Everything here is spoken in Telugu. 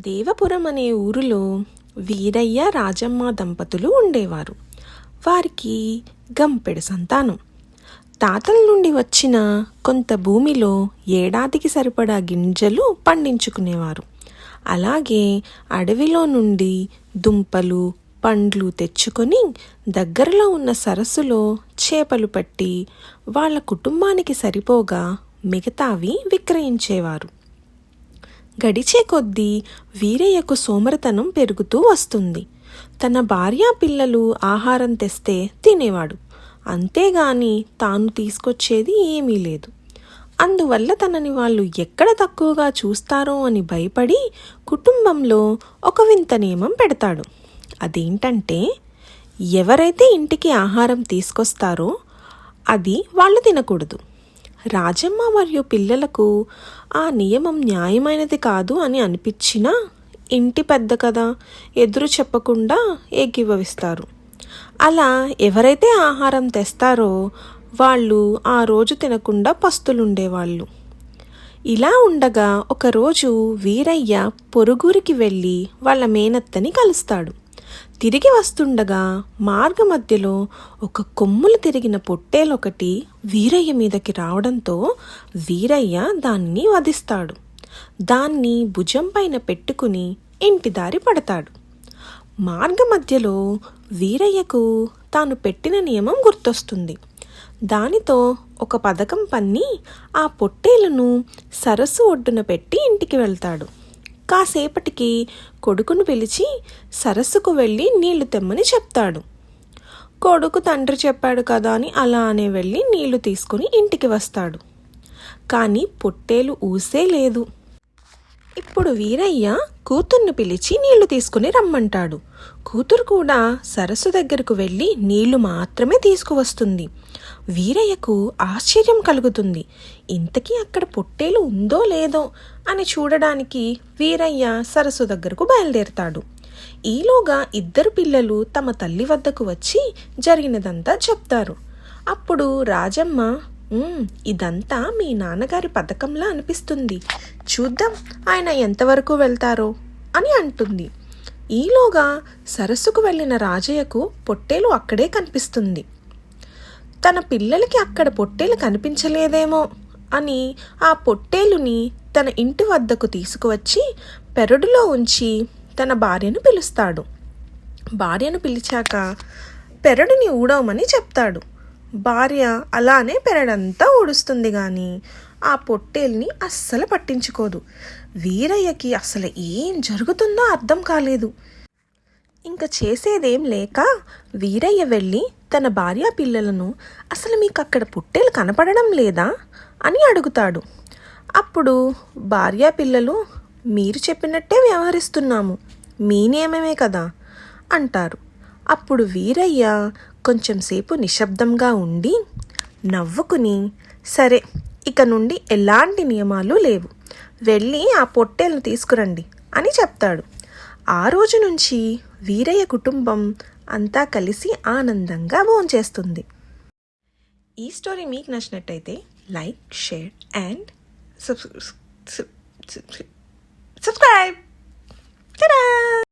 దేవపురం అనే ఊరిలో వీరయ్య రాజమ్మ దంపతులు ఉండేవారు. వారికి గంపెడు సంతానం. తాతల నుండి వచ్చిన కొంత భూమిలో ఏడాదికి సరిపడా గింజలు పండించుకునేవారు. అలాగే అడవిలో నుండి దుంపలు పండ్లు తెచ్చుకొని దగ్గరలో ఉన్న సరస్సులో చేపలు పట్టి వాళ్ళ కుటుంబానికి సరిపోగా మిగతావి విక్రయించేవారు. గడిచే కొద్దీ వీరయ్యకు సోమరతనం పెరుగుతూ వస్తుంది. తన భార్య పిల్లలు ఆహారం తెస్తే తినేవాడు. అంతేగాని తాను తీసుకొచ్చేది ఏమీ లేదు. అందువల్ల తనని వాళ్ళు ఎక్కడ తక్కువగా చూస్తారో అని భయపడి కుటుంబంలో ఒక వింత నియమం పెడతాడు. అదేంటంటే ఎవరైతే ఇంటికి ఆహారం తీసుకొస్తారో అది వాళ్ళు తినకూడదు. రాజమ్మ మరియు పిల్లలకు ఆ నియమం న్యాయమైనది కాదు అని అనిపించినా ఇంటి పెద్ద కదా ఎదురు చెప్పకుండా ఏకీభవిస్తారు అలా ఎవరైతే ఆహారం తెస్తారో వాళ్ళు ఆ రోజు తినకుండా పస్తులుండేవాళ్ళు. ఇలా ఉండగా ఒకరోజు వీరయ్య పొరుగురికి వెళ్ళి వాళ్ళ మేనత్తని కలుస్తాడు. తిరిగి వస్తుండగా మార్గమధ్యలో ఒక కొమ్ములు తిరిగిన పొట్టేలొకటి వీరయ్య మీదకి రావడంతో వీరయ్య దాన్ని వధిస్తాడు. దాన్ని భుజం పైన పెట్టుకుని ఇంటి దారి పడతాడు. మార్గమధ్యలో వీరయ్యకు తాను పెట్టిన నియమం గుర్తొస్తుంది. దానితో ఒక పథకం పన్ని ఆ పొట్టేలను సరస్సు ఒడ్డున పెట్టి ఇంటికి వెళ్తాడు. కాసేపటికి కొడుకును పిలిచి సరస్సుకు వెళ్ళి నీళ్ళు తెమ్మని చెప్తాడు. కొడుకు తండ్రి చెప్పాడు కదా అని అలానే వెళ్ళి నీళ్ళు తీసుకుని ఇంటికి వస్తాడు. కానీ పొట్టేలు ఊసే లేదు. ఇప్పుడు వీరయ్య కూతుర్ని పిలిచి నీళ్ళు తీసుకుని రమ్మంటాడు. కూతురు కూడా సరస్సు దగ్గరకు వెళ్ళి నీళ్ళు మాత్రమే తీసుకువస్తుంది. వీరయ్యకు ఆశ్చర్యం కలుగుతుంది. ఇంతకీ అక్కడ పొట్టేలు ఉందో లేదో అని చూడడానికి వీరయ్య సరస్సు దగ్గరకు బయలుదేరతాడు. ఈలోగా ఇద్దరు పిల్లలు తమ తల్లి వద్దకు వచ్చి జరిగినదంతా చెప్తారు. అప్పుడు రాజమ్మ ఇదంతా మీ నాన్నగారి పథకంలా అనిపిస్తుంది. చూద్దాం ఆయన ఎంతవరకు వెళ్తారో అని అంటుంది. ఈలోగా సరస్సుకు వెళ్ళిన రాజయ్యకు పొట్టేలు అక్కడే కనిపిస్తుంది. తన పిల్లలకి అక్కడ పొట్టేలు కనిపించలేదేమో అని ఆ పొట్టేలుని తన ఇంటి వద్దకు తీసుకువచ్చి పెరడులో ఉంచి తన భార్యను పిలుస్తాడు. భార్యను పిలిచాక పెరడుని ఊడవమని చెప్తాడు. భార్య అలానే పెరడంతా ఊడుస్తుంది కానీ ఆ పొట్టేల్ని అస్సలు పట్టించుకోదు. వీరయ్యకి అసలు ఏం జరుగుతుందో అర్థం కాలేదు. ఇంకా చేసేదేం లేక వీరయ్య వెళ్ళి తన భార్య పిల్లలను అసలు మీకు అక్కడ పుట్టేలు కనపడడం లేదా అని అడుగుతాడు. అప్పుడు భార్య పిల్లలు మీరు చెప్పినట్టే వ్యవహరిస్తున్నాము మీ నియమమే కదా అంటారు. అప్పుడు వీరయ్య కొంచెం సేపు నిశ్శబ్దంగా ఉండి నవ్వుకుని సరే ఇక నుండి ఎలాంటి నియమాలు లేవు. వెళ్ళి ఆ పొట్టేలను తీసుకురండి అని చెప్తాడు. ఆ రోజు నుంచి వీరయ్య కుటుంబం అంతా కలిసి ఆనందంగా భోంచేస్తుంది. ఈ స్టోరీ మీకు నచ్చినట్టయితే లైక్ షేర్ అండ్ సబ్స్క్రైబ్.